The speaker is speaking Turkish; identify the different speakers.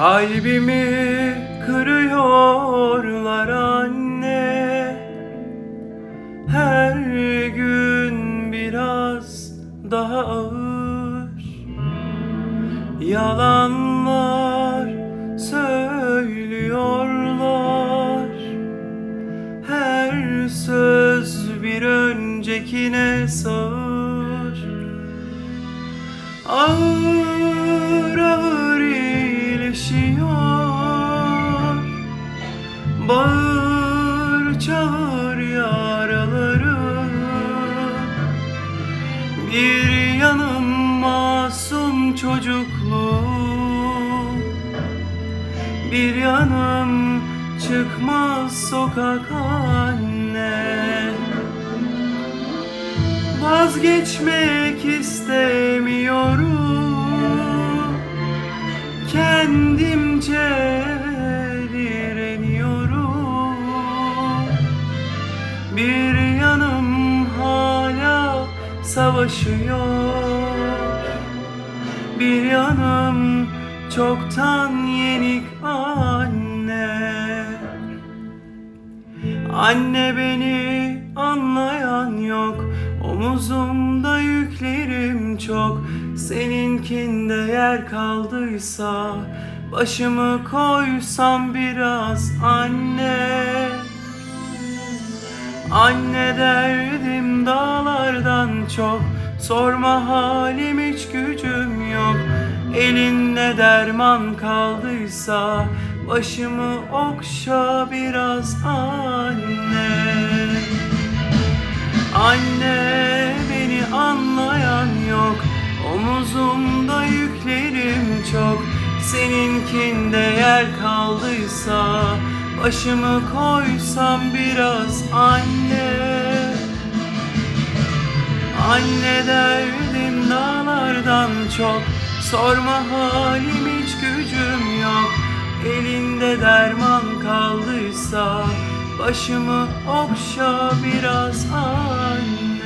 Speaker 1: Kalbimi kırıyorlar anne. Her gün biraz daha ağır. Yalanlar söylüyorlar. Her söz bir öncekine sağır Ağır çağır yaralarım Bir yanım masum çocukluğum. Bir yanım çıkmaz sokak anne. Vazgeçmek istemiyorum. Kendimce savaşıyor. Bir yanım çoktan yenik anne. Anne beni anlayan yok. Omuzumda yüklerim çok. Seninkinde yer kaldıysa Başımı koysam biraz anne Anne derdim dağlardan çok. Sorma halim hiç gücüm yok. Elinde derman kaldıysa Başımı okşa biraz anne. Anne beni anlayan yok. Omuzumda yüklerim çok. Seninkinde yer kaldıysa Başımı koysam biraz anne. Anne derdim dağlardan çok. Sorma halim hiç gücüm yok. Elinde derman kaldıysa Başımı okşa biraz anne